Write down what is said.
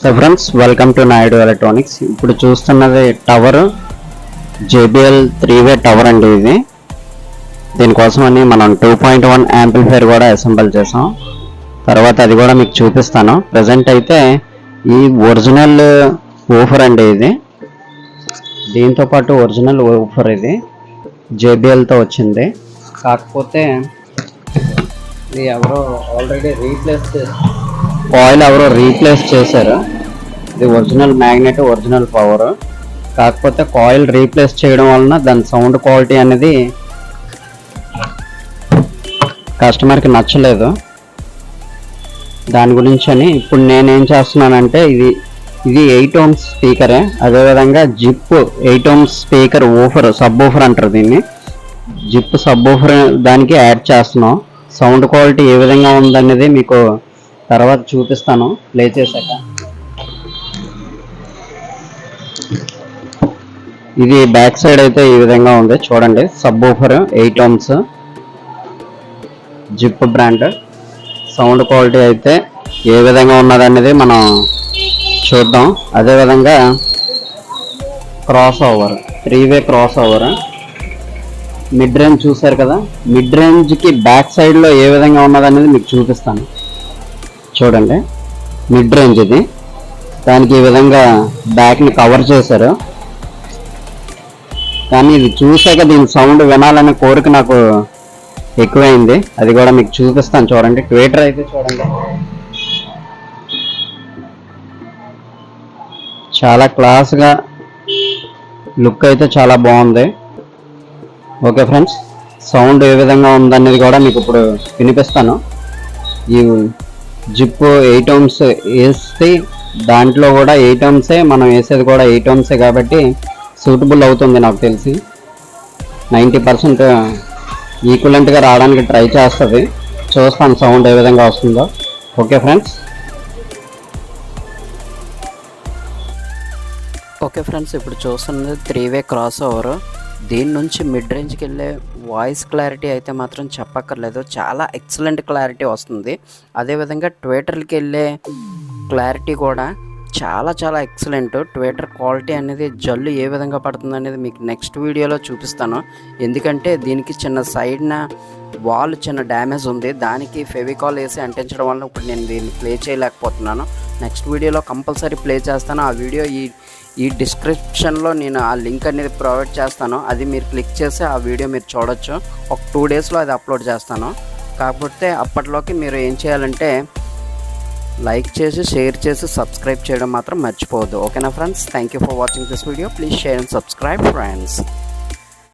So friends welcome to Naidu electronics ఇప్పుడు చూస్తున్నది tower JBL three way tower అండి ఇది. దీనికోసమని మనం టూ పాయింట్ వన్ యాంప్లిఫైర్ కూడా అసెంబుల్ చేసాం తర్వాత అది కూడా మీకు చూపిస్తాను. ప్రజెంట్ అయితే ఈ ఒరిజినల్ ఊఫర్ అండి ఇది. దీంతో పాటు ఒరిజినల్ ఊఫర్ ఇది. జేబిఎల్తో వచ్చింది. కాకపోతే ఇది ఎవరో ఆల్రెడీ రీప్లేస్ కాయిల్ ఎవరో రీప్లేస్ చేశారు. ఇది ఒరిజినల్ మ్యాగ్నెట్ ఒరిజినల్ పవర్. కాకపోతే కాయిల్ రీప్లేస్ చేయడం వలన దాని సౌండ్ క్వాలిటీ అనేది కస్టమర్కి నచ్చలేదు. దాని గురించి అని ఇప్పుడు నేనేం చేస్తున్నానంటే ఇది ఇది ఎయిట్ ఓమ్స్ స్పీకరే. అదేవిధంగా Zip eight ohms speaker woofer subwoofer అంటారు దీన్ని. జిప్ సబ్ ఊఫర్ దానికి యాడ్ చేస్తున్నాం. సౌండ్ క్వాలిటీ ఏ విధంగా ఉందనేది మీకు తర్వాత చూపిస్తాను. ప్లే చేశాక. ఇది బ్యాక్ సైడ్ అయితే ఈ విధంగా ఉంది. చూడండి. Sub woofer eight ohms. Zip brand. Sound quality అయితే ఏ విధంగా ఉన్నదనేది మనం చూద్దాం. అదేవిధంగా cross over three way cross over. Mid range చూసారు కదా? మిడ్ రేంజ్కి బ్యాక్ సైడ్లో ఏ విధంగా ఉన్నదనేది మీకు చూపిస్తాను. చూడండి. మిడ్ రేంజ్ ఇది. దానికి ఈ విధంగా బ్యాక్ని కవర్ చేశారు. కానీ ఇది చూసాక దీని సౌండ్ వినాలనే కోరిక నాకు ఎక్కువైంది. అది కూడా మీకు చూపిస్తాను చూడండి. ట్విట్టర్ అయితే చూడండి. చాలా క్లాస్గా లుక్ అయితే చాలా బాగుంది. ఓకే ఫ్రెండ్స్ సౌండ్ ఏ విధంగా ఉందనేది కూడా మీకు ఇప్పుడు వినిపిస్తాను. ఈ జిప్ ఎయిట్ ఓమ్స్ వేస్తే దాంట్లో కూడా ఎయిట్ ఓమ్సే మనం వేసేది కూడా ఎయిట్ ఓమ్సే కాబట్టి సూటబుల్ అవుతుంది నాకు తెలిసి. నైంటీ పర్సెంట్ ఈక్వలెంట్గా రావడానికి ట్రై చేస్తుంది. చూస్తాను సౌండ్ ఏ విధంగా వస్తుందో. Okay friends? ఓకే ఫ్రెండ్స్ ఇప్పుడు చూస్తున్నది త్రీ వే క్రాస్ ఓవర్. దీని నుంచి మిడ్ రేంజ్కి వెళ్ళే వాయిస్ క్లారిటీ అయితే మాత్రం చెప్పక్కర్లేదు. చాలా ఎక్సలెంట్ క్లారిటీ వస్తుంది. అదేవిధంగా ట్విట్టర్కి వెళ్ళే క్లారిటీ కూడా చాలా చాలా ఎక్సలెంట్. ట్విట్టర్ క్వాలిటీ అనేది జల్లు ఏ విధంగా పడుతుంది అనేది మీకు నెక్స్ట్ వీడియోలో చూపిస్తాను. ఎందుకంటే దీనికి చిన్న సైడ్న వాల్ చిన్న డ్యామేజ్ ఉంది. దానికి ఫెవికాల్ వేసి అంటించడం వల్ల ఇప్పుడు నేను దీన్ని ప్లే చేయలేకపోతున్నాను. నెక్స్ట్ వీడియోలో కంపల్సరీ ప్లే చేస్తాను. ఆ వీడియో ఈ ఈ డిస్క్రిప్షన్లో నేను ఆ లింక్ అనేది ప్రొవైడ్ చేస్తాను. అది మీరు క్లిక్ చేసి ఆ వీడియో మీరు చూడొచ్చు. ఒక టూ డేస్లో అది అప్లోడ్ చేస్తాను. కాకపోతే అప్పట్లోకి మీరు ఏం చేయాలంటే లైక్ చేసి షేర్ చేసి సబ్స్క్రైబ్ చేయడం మాత్రం మర్చిపోవద్దు. ఓకేనా friends thank you for watching this video please share and subscribe friends